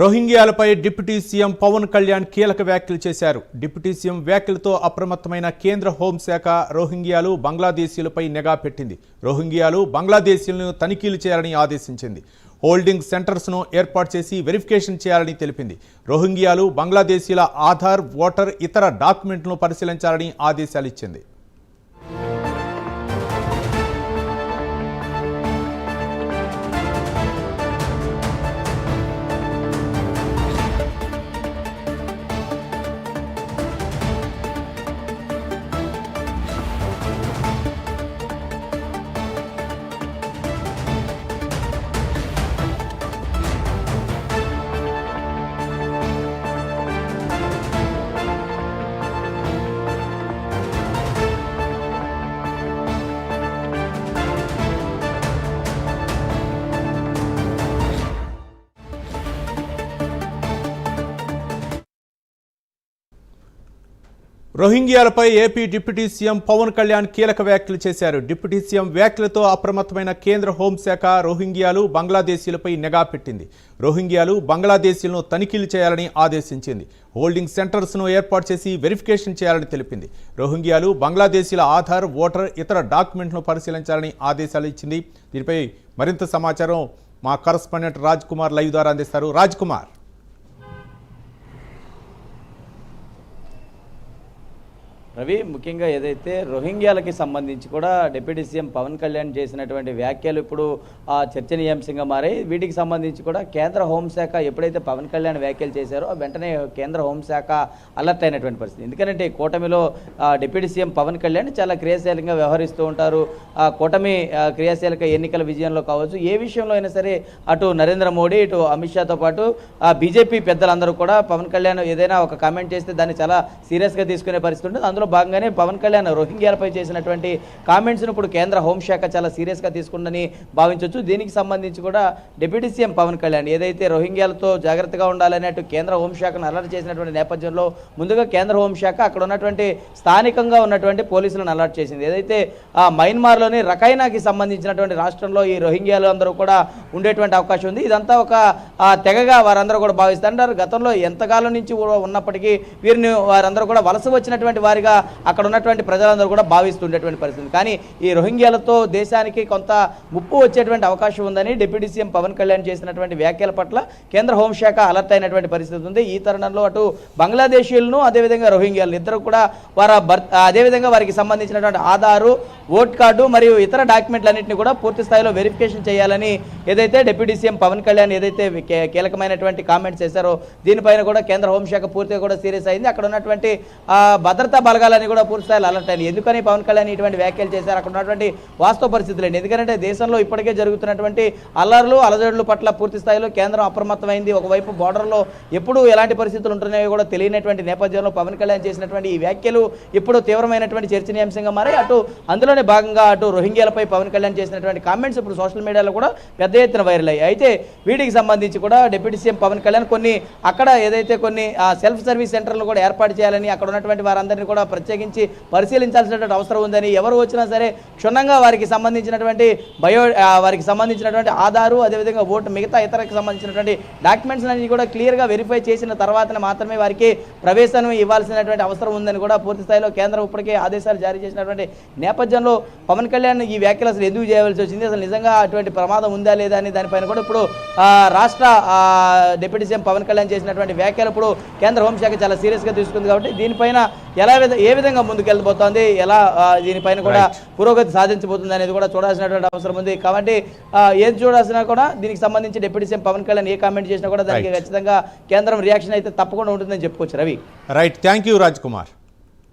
రోహింగ్యాలపై deputy CM Pawan Kalyan కీలక వ్యాఖ్యలు చేశారు. డిప్యూటీ సీఎం వ్యాఖ్యలతో అప్రమత్తమైన కేంద్ర హోంశాఖ రోహింగ్యాలు బంగ్లాదేశీయులపై నిఘా పెట్టింది. రోహింగ్యాలు బంగ్లాదేశీయులను తనిఖీలు చేయాలని ఆదేశించింది. హోల్డింగ్ సెంటర్స్ను ఏర్పాటు చేసి వెరిఫికేషన్ చేయాలని తెలిపింది. రోహింగ్యాలు బంగ్లాదేశీయుల ఆధార్ ఓటర్ ఇతర డాక్యుమెంట్లను పరిశీలించాలని ఆదేశాలు ఇచ్చింది. రోహింగ్యాలపై AP deputy CM Pawan Kalyan కీలక వ్యాఖ్యలు చేశారు. డిప్యూటీ సీఎం వ్యాఖ్యలతో అప్రమత్తమైన కేంద్ర హోంశాఖ రోహింగ్యాలు బంగ్లాదేశీలపై నిఘా పెట్టింది. రోహింగ్యాలు బంగ్లాదేశీలను తనిఖీలు చేయాలని ఆదేశించింది. హోల్డింగ్ సెంటర్స్ను ఏర్పాటు చేసి వెరిఫికేషన్ చేయాలని తెలిపింది. రోహింగ్యాలు బంగ్లాదేశీల ఆధార్ ఓటర్ ఇతర డాక్యుమెంట్లను పరిశీలించాలని ఆదేశాలు ఇచ్చింది. దీనిపై మరింత సమాచారం మా కరస్పాండెంట్ రాజ్ కుమార్ లైవ్ ద్వారా అందిస్తారు. రాజ్ కుమార్. రవి ముఖ్యంగా ఏదైతే రోహింగ్యాలకి సంబంధించి కూడా డిప్యూటీ సీఎం పవన్ కళ్యాణ్ చేసినటువంటి వ్యాఖ్యలు ఇప్పుడు ఆ, చర్చనీయాంశంగా మారాయి. వీటికి సంబంధించి కూడా కేంద్ర హోంశాఖ ఎప్పుడైతే పవన్ కళ్యాణ్ వ్యాఖ్యలు చేశారో వెంటనే కేంద్ర హోంశాఖ అలర్ట్ అయినటువంటి పరిస్థితి. ఎందుకంటే కూటమిలో డిప్యూటీ సీఎం పవన్ కళ్యాణ్ చాలా క్రియాశీలంగా వ్యవహరిస్తూ ఉంటారు. ఆ, కూటమి క్రియాశీలక ఎన్నికల విజయంలో కావచ్చు ఏ విషయంలో అయినా సరే అటు నరేంద్ర మోడీ ఇటు అమిత్ షాతో పాటు ఆ, బీజేపీ పెద్దలందరూ కూడా పవన్ కళ్యాణ్ ఏదైనా ఒక కామెంట్ చేస్తే దాన్ని చాలా సీరియస్గా తీసుకునే పరిస్థితి ఉంటుంది. అందులో భాగంగానే పవన్ కళ్యాణ్ రోహింగ్యాలపై చేసినటువంటి కామెంట్స్ను ఇప్పుడు కేంద్ర హోంశాఖ చాలా సీరియస్గా తీసుకుందని భావించవచ్చు దీనికి సంబంధించి కూడా డిప్యూటీ సీఎం పవన్ కళ్యాణ్ ఏదైతే రోహింగ్యాలతో జాగ్రత్తగా ఉండాలని అటు కేంద్ర హోంశాఖను అలర్ట్ చేసినటువంటి నేపథ్యంలో ముందుగా కేంద్ర హోంశాఖ అక్కడ ఉన్నటువంటి స్థానికంగా ఉన్నటువంటి పోలీసులను అలర్ట్ చేసింది. ఏదైతే ఆ మయన్మార్లోని రకైనాకి సంబంధించినటువంటి రాష్ట్రంలో ఈ రోహింగ్యాలు అందరూ కూడా ఉండేటువంటి అవకాశం ఉంది. ఇదంతా ఒక తెగగా వారందరూ కూడా భావిస్తుంటారు. గతంలో ఎంతకాలం నుంచి ఉన్నప్పటికీ వీరిని వారందరూ కూడా వలస వచ్చినటువంటి వారిగా అక్కడ ఉన్నటువంటి ప్రజలందరూ కూడా భావిస్తుండేటువంటి పరిస్థితి. కానీ ఈ రోహింగ్యాలతో దేశానికి కొంత ముప్పు వచ్చేటువంటి అవకాశం ఉందని డిప్యూటీ సీఎం పవన్ కళ్యాణ్ చేసినటువంటి వ్యాఖ్యల పట్ల కేంద్ర హోంశాఖ అలర్ట్ అయినటువంటి పరిస్థితి ఉంది. ఈ తరుణంలో అటు బంగ్లాదేశీయులను అదేవిధంగా రోహింగ్యాలను ఇద్దరు కూడా వారి అదేవిధంగా వారికి సంబంధించినటువంటి ఆధారు ఓట్ కార్డు మరియు ఇతర డాక్యుమెంట్లన్నింటినీ కూడా పూర్తి స్థాయిలో వెరిఫికేషన్ చేయాలని ఏదైతే డిప్యూటీ సీఎం పవన్ కళ్యాణ్ ఏదైతే కీలకమైనటువంటి కామెంట్స్ చేశారో దీనిపైన కూడా కేంద్ర హోంశాఖ పూర్తిగా కూడా సీరియస్ అయింది. అక్కడ ఉన్నటువంటి భద్రతా బలగాలని కూడా పూర్తి స్థాయిలో అలర్ట్ అయింది ఎందుకని పవన్ కళ్యాణ్ ఇటువంటి వ్యాఖ్యలు చేశారు? అక్కడ ఉన్నటువంటి వాస్తవ పరిస్థితులు ఎందుకంటే దేశంలో ఇప్పటికే జరుగుతున్నటువంటి అల్లర్లు అలజడుల పట్ల పూర్తి స్థాయిలో కేంద్రం అప్రమత్తమైంది. ఒకవైపు బార్డర్లో ఎప్పుడు ఎలాంటి పరిస్థితులు ఉంటున్నాయో కూడా తెలియనటువంటి నేపథ్యంలో పవన్ కళ్యాణ్ చేసినటువంటి ఈ వ్యాఖ్యలు ఇప్పుడు తీవ్రమైనటువంటి చర్చనీయాంశంగా మారాయి. అటు అందులో అందులోనే భాగంగా అటు రోహింగ్యాలపై పవన్ కళ్యాణ్ చేసినటువంటి కామెంట్స్ ఇప్పుడు సోషల్ మీడియాలో కూడా పెద్ద ఎత్తున వైరల్ అయ్యాయి. అయితే వీటికి సంబంధించి కూడా డిప్యూటీ సీఎం పవన్ కళ్యాణ్ కొన్ని అక్కడ ఏదైతే కొన్ని ఆ, సెల్ఫ్ సర్వీస్ సెంటర్లు కూడా ఏర్పాటు చేయాలని అక్కడ ఉన్నటువంటి వారందరినీ కూడా ప్రత్యేకించి పరిశీలించాల్సినటువంటి అవసరం ఉందని ఎవరు వచ్చినా సరే క్షుణ్ణంగా వారికి సంబంధించినటువంటి బయో వారికి సంబంధించినటువంటి ఆధారు అదేవిధంగా ఓటు మిగతా ఇతరకు సంబంధించినటువంటి డాక్యుమెంట్స్ అన్ని కూడా క్లియర్గా వెరిఫై చేసిన తర్వాతనే మాత్రమే వారికి ప్రవేశం ఇవ్వాల్సినటువంటి అవసరం ఉందని కూడా పూర్తి స్థాయిలో కేంద్రం ఇప్పటికే ఆదేశాలు జారీ చేసినటువంటి నేపథ్యంలో పవన్ కళ్యాణ్ ఈ వ్యాఖ్యలు అసలు ఎందుకు చేయవలసి వచ్చింది? అసలు నిజంగా అటువంటి ప్రమాదం ఉందా లేదా అని దానిపైన కూడా ఇప్పుడు ఆ, రాష్ట్ర ఆ, డిప్యూటీ సీఎం పవన్ కళ్యాణ్ చేసినటువంటి వ్యాఖ్యలు ఇప్పుడు కేంద్ర హోంశాఖ చాలా సీరియస్గా తీసుకుంది కాబట్టి దీనిపైన ఎలా ఏ విధంగా ముందుకెళ్ళిపోతోంది ఎలా దీనిపైన కూడా పురోగతి సాధించబోతుంది అనేది కూడా చూడాల్సినటువంటి అవసరం ఉంది. కాబట్టి ఏది చూడాల్సినా కూడా దీనికి సంబంధించి డిప్యూటీ సీఎం పవన్ కళ్యాణ్ ఏ కామెంట్ చేసినా కూడా దానికి. ఖచ్చితంగా కేంద్రం రియాక్షన్ అయితే తప్పకుండా ఉంటుందని చెప్పుకోవచ్చు. Ravi. Right thank you Raj Kumar